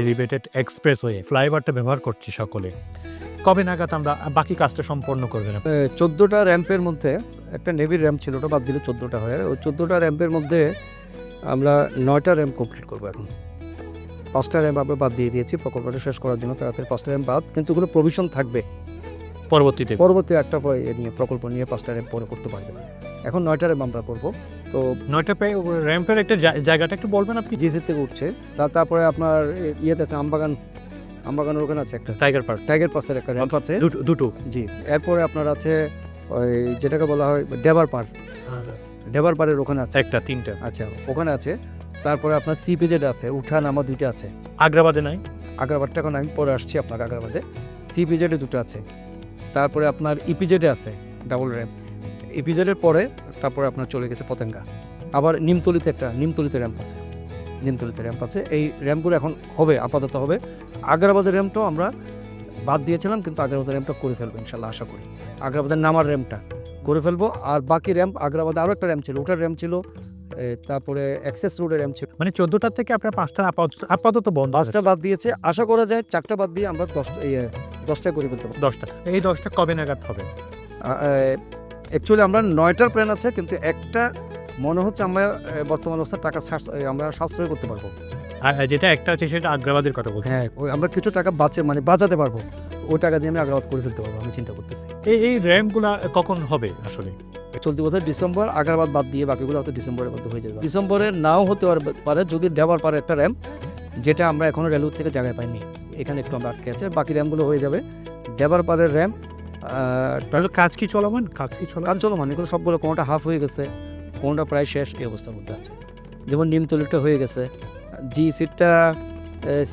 Elevated express expressway ফ্লাইওভারটা ব্যবহার করছি সকলে। কবে নাগাদ আমরা, বাকি কাজটা সম্পন্ন করবেন? চোদ্দোটা র্যাম্পের মধ্যে, একটা নেভির র্যাম্প ছিল ওটা বাদ দিলে চোদ্দোটা হয়। ওই চোদ্দোটা র্যাম্পের মধ্যে আমরা নয়টা র্যাম্প কমপ্লিট করব এখন। পাঁচটা র্যাম্প আমরা বাদ দিয়ে দিয়েছি, প্রকল্পটা শেষ করার জন্য। তাড়াতাড়ি পাঁচটা র্যাম্প বাদ, কিন্তু ওগুলো প্রভিশন থাকবে। পরবর্তীতে পরবর্তী একটা নিয়ে প্রকল্প নিয়ে পাঁচটা র্যাম্প পরে করতে পারবে এখন নয়টা র্যাম্প আমরা করব। তো নয়টা পেয়ে র্যাম্পের একটা জায়গাটা একটু বলবেন আপনি? জিসি থেকে উঠছে। তা- তারপরে আপনার ইয়েতে আছে আমবাগান আমবাগানের ওখানে আছে একটা। Tiger park. টাইগার পাসের একটা র্যাম্প আছে। দুটো দুটো। জি। এরপরে আপনার আছে ওই যেটাকে বলা হয় ডেবার পার্ক। ডেবার পার্কের ওখানে আছে। একটা তিনটা। আচ্ছা ওখানে আছে। তারপরে আপনার সি পেজেড আছে উঠান আমার দুইটা আছে। আগ্রাবাদে নাই? আগ্রাবাদটা এখন আমি পরে আসছি আপনার আগ্রাবাদে। সি পেজেডে দুটো আছে। তারপরে আপনার ইপিজেডে আছে ডাবল র্যাম্প ইপিজেডের পরে তারপরে আপনার চলে গেছে পতেঙ্গা। আবার নিমতলিতে একটা, নিমতলিতে র্যাম্প আছে। নিমতলিতে র্যাম্প আছে। এই র্যাম্পগুলো এখন হবে, আপাতত হবে। আগ্রাবাদের র্যাম্পটাও আমরা বাদ দিয়েছিলাম কিন্তু আগ্রাবাদের র্যাম্পটা করে ফেলব ইনশাল্লাহ আশা করি। আগ্রাবাদের নামার র্যাম্পটা করে ফেলব আর বাকি র্যাম্প আগ্রাবাদে আরও একটা র্যাম্প ছিল ওটার র্যাম্প ছিল তারপরে অ্যাক্সেস রোডের র্যাম্প ছিল। মানে চোদ্দটার থেকে আপনার পাঁচটা আপাতত আপাতত বন্ধ পাঁচটা বাদ দিয়েছে আশা করা যায় চারটা বাদ দিয়ে আমরা দশটা ইয়ে দশটায় করে ফেলতে পারব। দশটা এই দশটা কবে নাগাদ হবে? অ্যাকচুয়ালি আমরা নয়টার প্ল্যান আছে কিন্তু একটা মনে হচ্ছে আমরা বর্তমান অবস্থায় টাকা সাশ্রয়- আমরা সাশ্রয় করতে পারব। যেটা একটা আছে সেটা আগ্রাবাদের কথা বলছি। হ্যাঁ আমরা কিছু টাকা বাঁচে মানে বাঁচাতে পারব ওই টাকা দিয়ে আমি আগ্রাবাদ করে ফেলতে পারব আমি চিন্তা করতেছি। এই এই র্যাম্পগুলা কখন হবে আসলে? চলতি বছর ডিসেম্বর আগ্রাবাদ বাদ দিয়ে বাকিগুলো হয়তো ডিসেম্বরের মধ্যে হয়ে যাবে। ডিসেম্বরের নাও হতে পারে যদি দেওয়ার পারে একটা র্যাম্প যেটা আমরা এখনও রেলওয়ে থেকে জায়গায় পাইনি। এখানে একটু আমরা আটকে আছে বাকি র্যাম্পগুলো হয়ে যাবে। দেবার পারের র্যাম্প তাহলে কাজ কি চলমান? কাজ কি চলমান? কাজ চলো মানে এগুলো সবগুলো কোনোটা হাফ হয়ে গেছে। কোনোটা প্রায় শেষ এই অবস্থার মধ্যে আছে। যেমন নিমতলিটা হয়ে গেছে জি সিটটা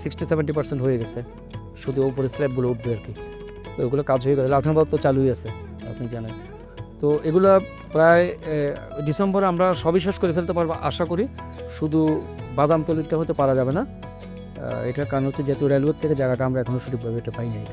সিক্সটি সেভেন্টি পার্সেন্ট হয়ে গেছে। শুধু উপরে স্ল্যাবগুলো উঠবে আর কি। তো ওগুলো কাজ হয়ে গেছে। লাউঠানবাদ তো চালুই আছে, আপনি জানেন। তো এগুলো প্রায় ডিসেম্বরে আমরা সবই শেষ করে ফেলতে পারব আশা করি। শুধু বাদাম তলিটা হতে পারা যাবে না। এটার কারণ হচ্ছে যেহেতু রেলওয়ে থেকে জায়গাটা আমরা এখনও সঠিকভাবে এটা পাই নাই।